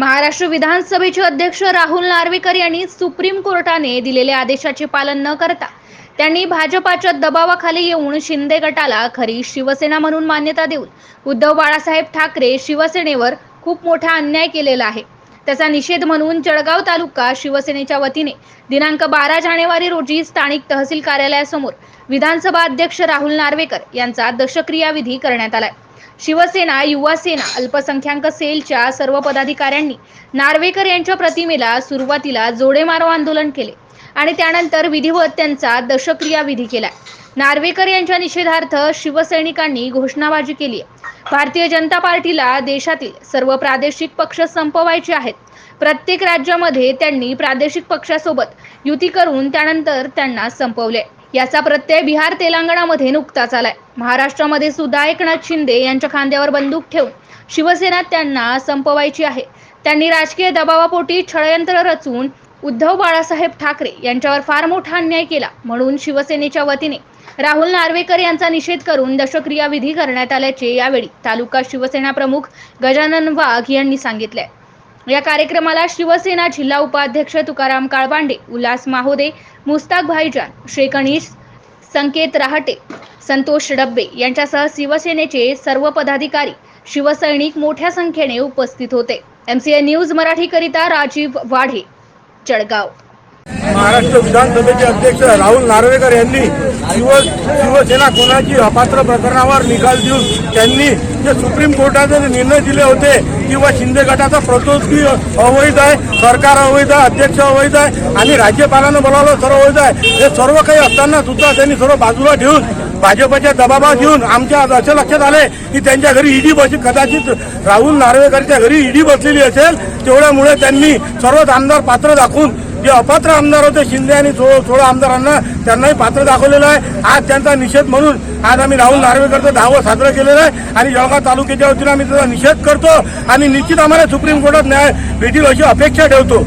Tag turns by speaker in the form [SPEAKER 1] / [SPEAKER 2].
[SPEAKER 1] महाराष्ट्र विधानसभेचे अध्यक्ष राहुल नार्वेकर यांनी सुप्रीम कोर्टाने दिलेल्या आदेशाचे पालन न करता त्यांनी भाजपाच्या दबावाखाली येऊन शिंदे गटाला खरी शिवसेना म्हणून मान्यता देऊन उद्धव बाळासाहेब ठाकरे शिवसेनेवर खूप मोठा अन्याय केलेला आहे. त्याचा निषेध म्हणून जळगाव तालुका शिवसेनेच्या वतीने दिनांक बारा जानेवारी रोजी स्थानिक तहसील कार्यालयासमोर विधानसभा अध्यक्ष राहुल नार्वेकर यांचा दशक्रिया विधी करण्यात आलाय. शिवसेना युवासेना अल्पसंख्याक सेलच्या सर्व पदाधिकाऱ्यांनी नार्वेकर यांच्या प्रतिमेला सुरुवातीला जोडेमारो आंदोलन केले आणि त्यानंतर विधिवत त्यांचा दशक्रिया विधी केला नार्वेकर यांच्या निषेधार्थ शिवसैनिकांनी घोषणाबाजी केली आहे. भारतीय जनता पार्टीला देशातील सर्व प्रादेशिक पक्ष संपवायचे आहेत. प्रत्येक राज्यामध्ये त्यांनी प्रादेशिक पक्षासोबत युती करून त्यानंतर त्यांना संपवले. याचा प्रत्यय बिहार तेलंगणामध्ये नुकताच आलाय. महाराष्ट्रामध्ये सुद्धा एकनाथ शिंदे यांच्या खांद्यावर बंदूक ठेवून शिवसेना त्यांना संपवायची आहे. त्यांनी राजकीय दबावापोटी षडयंत्र रचून उद्धव बाळासाहेब ठाकरे यांच्यावर फार मोठा अन्याय केला म्हणून शिवसेनेच्या वतीने राहुल नार्वेकर यांचा निषेध करून दशक्रिया विधी करण्यात आल्याचे यावेळी तालुका शिवसेना प्रमुख गजानन वाघ यांनी सांगितले या कार्यक्रमाला शिवसेना जिल्हा उपाध्यक्ष तुकाराम काळबांडे उल्हास माहोदे मुस्ताक भाईजान शेख संकेत रहाटे संतोष डब्बे यांच्यासह शिवसेनेचे सर्व पदाधिकारी शिवसैनिक मोठ्या संख्येने उपस्थित होते. एमसीए न्यूज मराठीकरिता राजीव वाढे जळगाव.
[SPEAKER 2] महाराष्ट्र विधानसभेचे अध्यक्ष राहुल नार्वेकर यांनी शिव शिवसेना कोणाची अपात्र प्रकरणावर निकाल देऊन त्यांनी जे सुप्रीम कोर्टाचे जे निर्णय दिले होते किंवा शिंदे गटाचा प्रतोदगी अवैध आहे सरकार अवैध आहे अध्यक्ष अवैध आहे आणि राज्यपालानं बोलावलं सर्व अवैध आहे. हे सर्व काही असताना सुद्धा त्यांनी सर्व बाजूला ठेवून भाजपच्या दबावात घेऊन आमच्या असं लक्षात आले की त्यांच्या घरी ईडी बस कदाचित राहुल नार्वेकरच्या घरी ईडी बसलेली असेल तेवढ्यामुळे त्यांनी सर्वच आमदार पात्र दाखवून जे अपात्र आमदार होते शिंदे आणि सो सोळा आमदारांना त्यांनाही पात्र दाखवलेलं आहे. आज त्यांचा निषेध म्हणून आज आम्ही राहुल नार्वेकरचं दहावं साजरं केलेलं आहे आणि जळगाव तालुक्याच्या वतीनं आम्ही त्याचा निषेध करतो आणि निश्चित आम्हाला सुप्रीम कोर्टात न्याय भेटील अशी अपेक्षा ठेवतो.